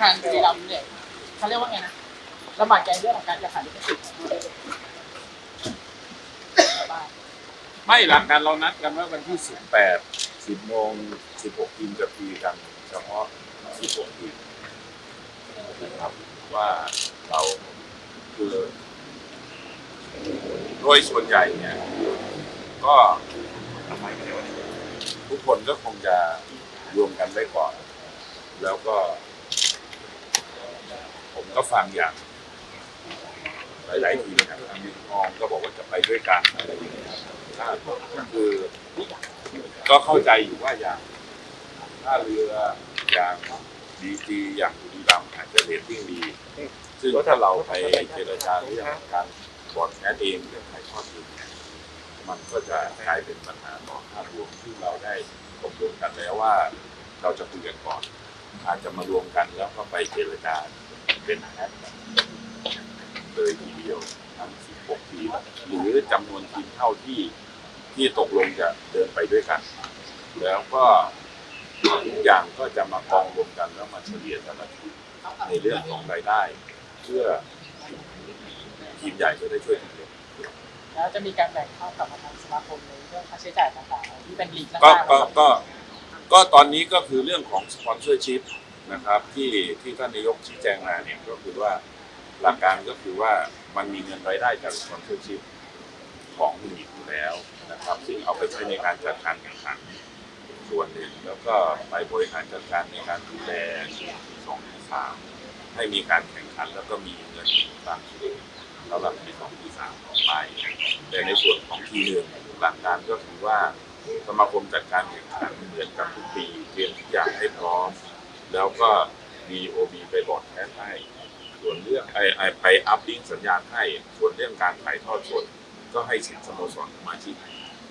ทางบุรีรัมย์เนี่ยเขาเรียกว่าไงนะลำบากใจเรื่องของการจะขายลิขสิทธิ์ของตัวเองบ้างไม่หลังการเรานัดกันว่าวันที่สิบแปดสิบโมงสิบหกทีมจะคุยกันเฉพาะสิบหกทีมนะครับว่าเราคือโดยส่วนใหญ่เนี่ย ก็ทุกคนก็คงจะรวมกันได้ก่อน แล้วก็ ก็ฟังอย่างหลาย ๆ ทีนะครับทางมิมองก็บอกว่าจะไปด้วยกันอะไรอย่างเงี้ยถ้าคือก็เข้าใจอยู่ว่าอย่างถ้าเรืออย่างดีจีอย่างบุรีรัมย์อาจจะเรตติ้งดี ซึ่งถ้าเราไปเจรจาเรื่องการบอร์ดแคสเองเรื่องถ่ายทอดเองเนี่ยมันก็จะกลายเป็นปัญหาต่อภาพรวมที่เราได้ตกลงกันแล้วว่า เราจะคุยกันก่อน อาจจะมารวมกันแล้วก็ไปเจรจา เป็นแพ็คเลยทีเดียวทั้ง 16 ทีมหรือจำนวนทีมเท่าที่ที่ตกลงจะเดินไปด้วยกัน แล้วก็ทุกอย่างก็จะมากองรวมกันแล้วมาเฉลี่ยแต่ละทีมในเรื่องของรายได้ เพื่อทีมใหญ่จะได้ช่วยทีมเล็กแล้วจะมีการแบ่งเข้ากับทางสมาคมในเรื่องค่าใช้จ่ายต่างๆที่เป็นลีกก็ต่างๆก็ก็ก็ตอนนี้ก็คือเรื่องของสปอนเซอร์ชิพ นะครับที่ที่ท่านนายกชี้แจงมาเนี่ยก็คือว่าหลักการก็คือว่ามันมีเงินรายได้จากสปอนเซอร์ชิพของลีกอยู่แล้วนะครับ ซึ่งเอาไปใช้ในการจัดการแข่งขันส่วนหนึ่งแล้วก็ไปบริหารจัดการในการดูแลทีสองทีสามให้มีการแข่งขันแล้วก็มีเงินบางส่วนสำหรับทีสองทีสามออกไป แต่ในส่วนของทีหนึ่งหลักการก็คือว่าสมาคมจัดการแข่งขันเหมือนกับทุกปี แล้วก็มี OB ไปบอดแคสให้ ส่วนเรื่องไอไอไปอัพลิงสัญญาณให้ ส่วนเรื่องการถ่ายทอดสดก็ให้สิทธิสโมสรสมาชิก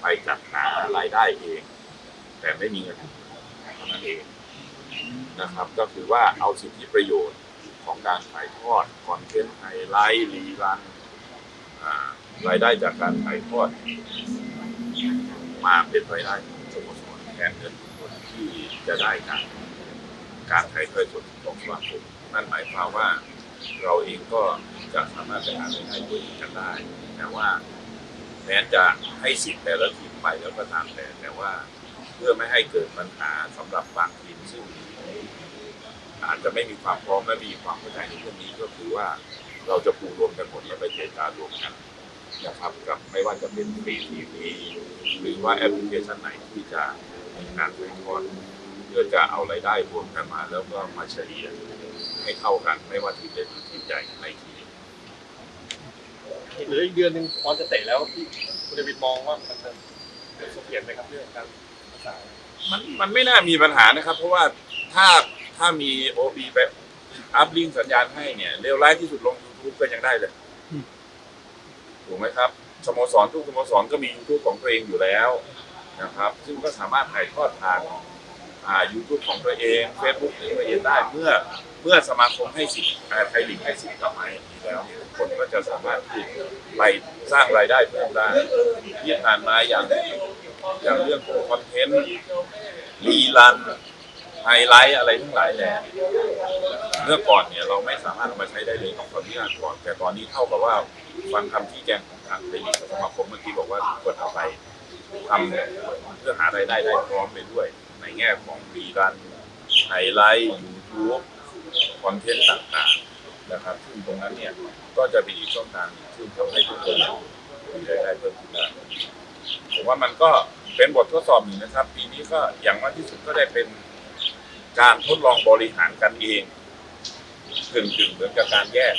ไปจัดหารายได้เอง แต่ไม่มีเงินเท่านั้นเองนะครับ ก็คือว่าเอาสิทธิประโยชน์ของการถ่ายทอดคอนเทนต์ไฮไลท์รีรันรายได้จากการถ่ายทอด มาเป็นรายได้ของสโมสรแทนเงินที่จะได้การ การถ่ายทอดสดของสมาคมนั่นหมายความว่าเราเองก็จะสามารถไปหารายด้วเองกันได้ แต่ว่าแม้จะให้สิทธิ์แต่ละทีมไปแล้วก็ตามแต่แต่ว่าเพื่อไม่ให้เกิดปัญหาสำหรับบางทีมซึ่งอาจจะไม่มีความพร้อมและมีความเข้าใจในเรื่องนี้ก็คือว่าเราจะปูรวมกันหมดแล้วไปเจรจารวมกันนะครับกับไม่ว่าจะเป็นฟรีทีวีหรือว่าแอปพลิเคชันไหนที่จะมีการถ่ายทอด เพื่อจะเอารายได้รวมกันมา แล้วก็มาเฉลี่ยให้เข้ากันไม่ว่าทีมเล็กหรือทีมใหญ่ในทีมเหลืออีกเดือนหนึ่งบอลจะเตะแล้วที่คุณเดวิดมองว่ามันจะเสถียรไหมครับเรื่องการประสานมันมันไม่น่ามีปัญหานะครับ เพราะว่าถ้าถ้ามีโอบีไปอัพลิงก์สัญญาณให้เนี่ยเร็วร้ายที่สุดลง YouTube ก็ยังได้เลยถูกไหมครับสโมสรทุกสโมสรก็มี YouTube ของตัวเองอยู่แล้วนะครับ ซึ่งก็สามารถถ่ายทอดทาง อ่า YouTube ของตัวเอง Facebook ของตัวเองได้เมื่อเมื่อสมาคมให้สิทธิ์ไทยลีกให้สิทธิ์กับมาอย่างนี้แล้วเนี่ยคนก็จะสามารถที่ไปสร้างรายได้เพิ่มได้ที่ผ่านมาอย่างอย่างเรื่องของคอนเทนต์รีรันไฮไลท์อะไรทั้งหลายแหล่เมื่อก่อนเนี่ยเราไม่สามารถเอามาใช้ได้เลยต้องขออนุญาตก่อน แต่ตอนนี้เท่ากับว่าฟังคำชี้แจงของทางเทลีกสมาคมเมื่อกี้บอกว่าควรเอาไปทำเพื่อหารายได้ได้พร้อมไปด้วย แง่ของรีรันไฮไลท์ยูทูบคอนเทนต์ต่างๆนะครับ ซึ่งตรงนั้นเนี่ยก็จะเป็นอีกช่องทางซึ่งทำให้ทุกคนมีรายได้เพิ่มขึ้นได้ผมว่ามันก็เป็นบททดสอบหนึ่งนะครับ ปีนี้ก็อย่างมากที่สุดก็ได้เป็นการทดลองบริหารกันเองกึ่งกึ่งๆเหมือนกับการแยก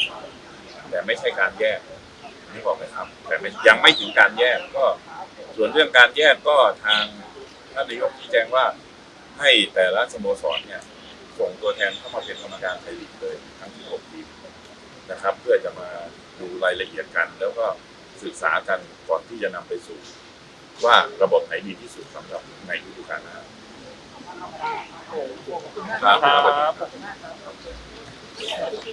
แต่ไม่ใช่การแยกนี่บอกไหมครับ แต่ยังไม่ถึงการแยกก็ส่วนเรื่องการแยกก็ทางท่านนายกชี้แจงว่า ให้แต่ละสโมสรเนี่ยส่งตัวแทนเข้ามาเป็นกรรมการไทยลีกเลยทั้ง 16 ทีมนะครับ เพื่อจะมาดูรายละเอียดกัน แล้วก็ศึกษากันก่อนที่จะนำไปสู่ ว่าระบบไหนดีที่สุดสำหรับในฤดูกาลหน้าโอ้โหขอบคุณมากครับขอบคุณมากครับ